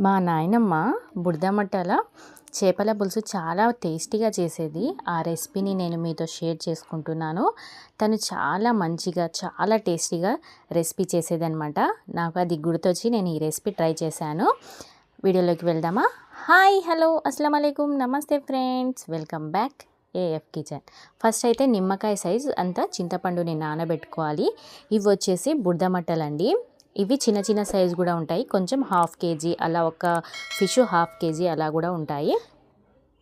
మా నాయనమ్మ బుడదమట్టల చేపల పులుసు చాలా టేస్టీగా చేసేది. ఆ రెసిపీని నేను మీతో షేర్ చేసుకుంటున్నాను. తను చాలా మంచిగా చాలా టేస్టీగా రెసిపీ చేసేదనమాట నాకు అది గుర్తొచ్చి నేను ఈ రెసిపీ ట్రై చేశాను. వీడియోలోకి వెళ్దామా? హాయ్ హలో అస్సలం అయికం నమస్తే friends. Welcome back AF kitchen. First అయితే నిమ్మకాయ సైజ్ అంతా చింతపండుని నానబెట్టుకోవాలి. ఇవి వచ్చేసి బుడదమట్టలండి ఇవి చిన్న చిన్న సైజు కూడా ఉంటాయి. కొంచెం హాఫ్ కేజీ అలా ఒక ఫిష్ హాఫ్ కేజీ అలా కూడా ఉంటాయి.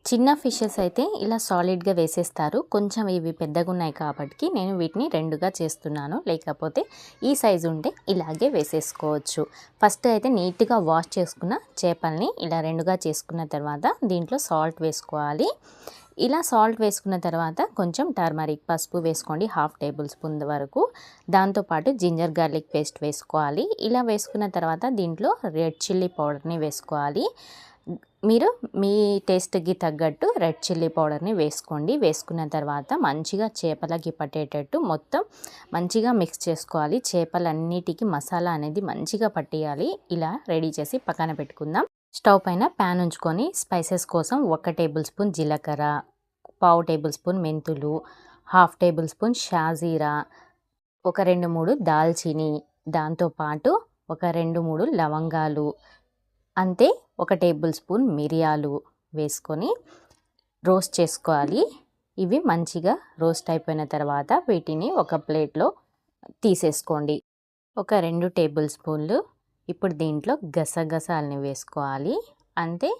చిన్న ఫిషెస్ అయితే ఇలా సాలిడ్గా వేసేస్తారు. కొంచెం ఇవి పెద్దగా ఉన్నాయి కాబట్టి నేను వీటిని రెండుగా చేస్తున్నాను. లేకపోతే ఈ సైజు ఉంటే ఇలాగే వేసేసుకోవచ్చు. ఫస్ట్ అయితే నీట్గా వాష్ చేసుకున్న చేపల్ని ఇలా రెండుగా చేసుకున్న తర్వాత దీంట్లో సాల్ట్ వేసుకోవాలి. ఇలా సాల్ట్ వేసుకున్న తర్వాత కొంచెం టర్మరిక్ పసుపు వేసుకోండి. హాఫ్ టేబుల్ స్పూన్ వరకు. దాంతోపాటు జింజర్ గార్లిక్ పేస్ట్ వేసుకోవాలి. ఇలా వేసుకున్న తర్వాత దీంట్లో రెడ్ చిల్లీ పౌడర్ని వేసుకోవాలి. మీరు మీ టేస్ట్కి తగ్గట్టు రెడ్ చిల్లీ పౌడర్ని వేసుకోండి. వేసుకున్న తర్వాత మంచిగా చేపలకి పట్టేటట్టు మొత్తం మంచిగా మిక్స్ చేసుకోవాలి. చేపలన్నిటికీ మసాలా అనేది మంచిగా పట్టేయాలి. ఇలా రెడీ చేసి పక్కన పెట్టుకుందాం. స్టవ్ పైన ప్యాన్ ఉంచుకొని స్పైసెస్ కోసం ఒక టేబుల్ స్పూన్ జీలకర్ర పావు టేబుల్ స్పూన్ మెంతులు హాఫ్ టేబుల్ స్పూన్ షాజీరా ఒక రెండు మూడు దాల్చిని దాంతోపాటు ఒక రెండు మూడు లవంగాలు అంతే ఒక టేబుల్ స్పూన్ మిరియాలు వేసుకొని రోస్ట్ చేసుకోవాలి. ఇవి మంచిగా రోస్ట్ అయిపోయిన తర్వాత వీటిని ఒక ప్లేట్లో తీసేసుకోండి. ఒక రెండు టేబుల్ స్పూన్లు ఇప్పుడు దీంట్లో గసగసాలని వేసుకోవాలి. అంతే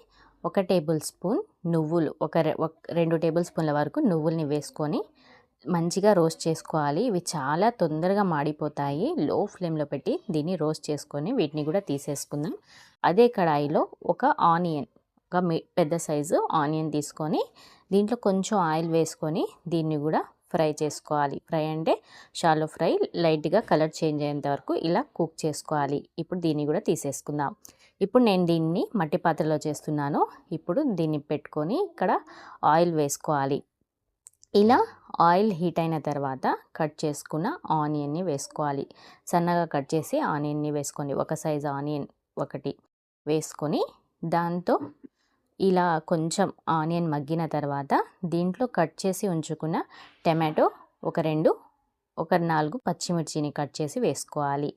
ఒక టేబుల్ స్పూన్ నువ్వులు ఒక రెండు టేబుల్ స్పూన్ల వరకు నువ్వుల్ని వేసుకొని మంచిగా రోస్ట్ చేసుకోవాలి. ఇవి చాలా తొందరగా మాడిపోతాయి. లో ఫ్లేమ్లో పెట్టి దీన్ని రోస్ట్ చేసుకొని వీటిని కూడా తీసేసుకుందాం. అదే కడాయిలో ఒక ఆనియన్ ఒక పెద్ద సైజు ఆనియన్ తీసుకొని దీంట్లో కొంచెం ఆయిల్ వేసుకొని దీన్ని కూడా ఫ్రై చేసుకోవాలి. ఫ్రై అంటే షాలో ఫ్రై లైట్గా కలర్ చేంజ్ అయ్యేంత వరకు ఇలా కుక్ చేసుకోవాలి. ఇప్పుడు దీన్ని కూడా తీసేసుకుందాం. ఇప్పుడు నేను దీన్ని మట్టి పాత్రలో చేస్తున్నాను. ఇప్పుడు దీన్ని పెట్టుకొని ఇక్కడ ఆయిల్ వేసుకోవాలి. ఇలా ఆయిల్ హీట్ అయిన తర్వాత కట్ చేసుకున్న ఆనియన్ని వేసుకోవాలి. సన్నగా కట్ చేసి ఆనియన్ని వేసుకోండి. ఒక సైజు ఆనియన్ ఒకటి వేసుకొని దాంతో ఇలా కొంచెం ఆనియన్ మగ్గిన తర్వాత దీంట్లో కట్ చేసి ఉంచుకున్న టమాటో ఒక రెండు ఒక నాలుగు పచ్చిమిర్చిని కట్ చేసి వేసుకోవాలి.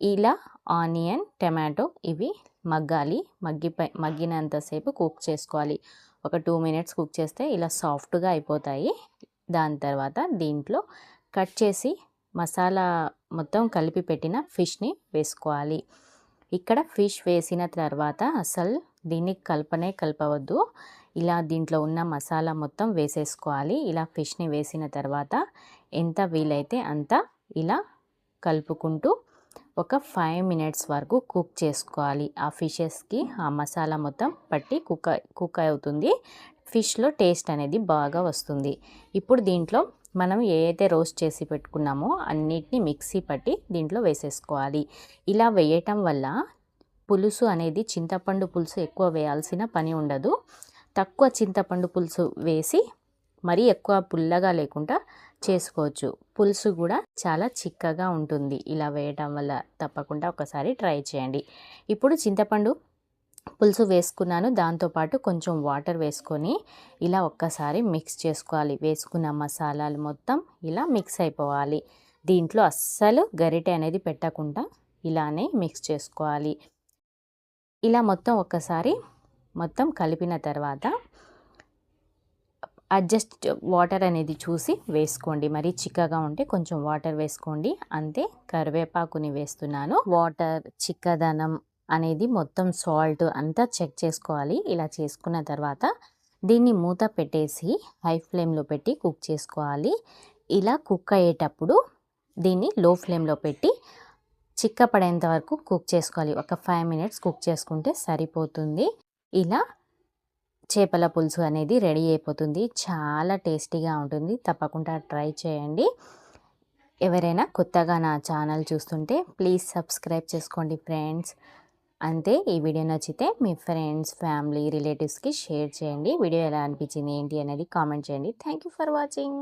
ఇలా ఆనియన్ టమాటో ఇవి మగ్గాలి. మగ్గిపై మగ్గినంతసేపు కుక్ చేసుకోవాలి. ఒక టూ మినిట్స్ కుక్ చేస్తే ఇలా సాఫ్ట్గా అయిపోతాయి. దాని తర్వాత దీంట్లో కట్ చేసి మసాలా మొత్తం కలిపి పెట్టిన ఫిష్ని వేసుకోవాలి. ఇక్కడ ఫిష్ వేసిన తర్వాత అసలు దీన్ని కలపనే కలపవద్దు. ఇలా దీంట్లో ఉన్న మసాలా మొత్తం వేసేసుకోవాలి. ఇలా ఫిష్ని వేసిన తర్వాత ఎంత వీలైతే అంత ఇలా కలుపుకుంటూ ఒక ఫైవ్ మినిట్స్ వరకు కుక్ చేసుకోవాలి. ఆ ఫిషెస్కి ఆ మసాలా మొత్తం పట్టి కుక్ కుక్ అవుతుంది. ఫిష్లో టేస్ట్ అనేది బాగా వస్తుంది. ఇప్పుడు దీంట్లో మనం ఏదైతే రోస్ట్ చేసి పెట్టుకున్నామో అన్నిటిని మిక్సీ పట్టి దీంట్లో వేసేసుకోవాలి. ఇలా వేయటం వల్ల పులుసు అనేది చింతపండు పులుసు ఎక్కువ వేయాల్సిన పని ఉండదు. తక్కువ చింతపండు పులుసు వేసి మరీ ఎక్కువ పుల్లగా లేకుండా చేసుకోవచ్చు. పులుసు కూడా చాలా చిక్కగా ఉంటుంది. ఇలా వేయటం వల్ల తప్పకుండా ఒకసారి ట్రై చేయండి. ఇప్పుడు చింతపండు పులుసు వేసుకున్నాను. దాంతోపాటు కొంచెం వాటర్ వేసుకొని ఇలా ఒక్కసారి మిక్స్ చేసుకోవాలి. వేసుకున్న మసాలాలు మొత్తం ఇలా మిక్స్ అయిపోవాలి. దీంట్లో అస్సలు గరిటె అనేది పెట్టకుండా ఇలానే మిక్స్ చేసుకోవాలి. ఇలా మొత్తం ఒక్కసారి మొత్తం కలిపిన తర్వాత అడ్జస్ట్ వాటర్ అనేది చూసి వేసుకోండి. మరి చిక్కగా ఉంటే కొంచెం వాటర్ వేసుకోండి. అంతే కరివేపాకుని వేస్తున్నాను. వాటర్ చిక్కదనం అనేది మొత్తం సాల్ట్ అంతా చెక్ చేసుకోవాలి. ఇలా చేసుకున్న తర్వాత దీన్ని మూత పెట్టేసి హై ఫ్లేమ్లో పెట్టి కుక్ చేసుకోవాలి. ఇలా కుక్ అయ్యేటప్పుడు దీన్ని లో ఫ్లేమ్లో పెట్టి చిక్కపడేంత వరకు కుక్ చేసుకోవాలి. ఒక ఫైవ్ మినిట్స్ కుక్ చేసుకుంటే సరిపోతుంది. ఇలా చేపల పులుసు అనేది రెడీ అయిపోతుంది. చాలా టేస్టీగా ఉంటుంది. తప్పకుండా ట్రై చేయండి. ఎవరైనా కొత్తగా నా ఛానల్ చూస్తుంటే ప్లీజ్ సబ్స్క్రైబ్ చేసుకోండి ఫ్రెండ్స్. అంతే ఈ వీడియో నచ్చితే మీ ఫ్రెండ్స్ ఫ్యామిలీ రిలేటివ్స్కి షేర్ చేయండి. వీడియో ఎలా అనిపించింది ఏంటి అనేది కామెంట్ చేయండి. Thank for watching.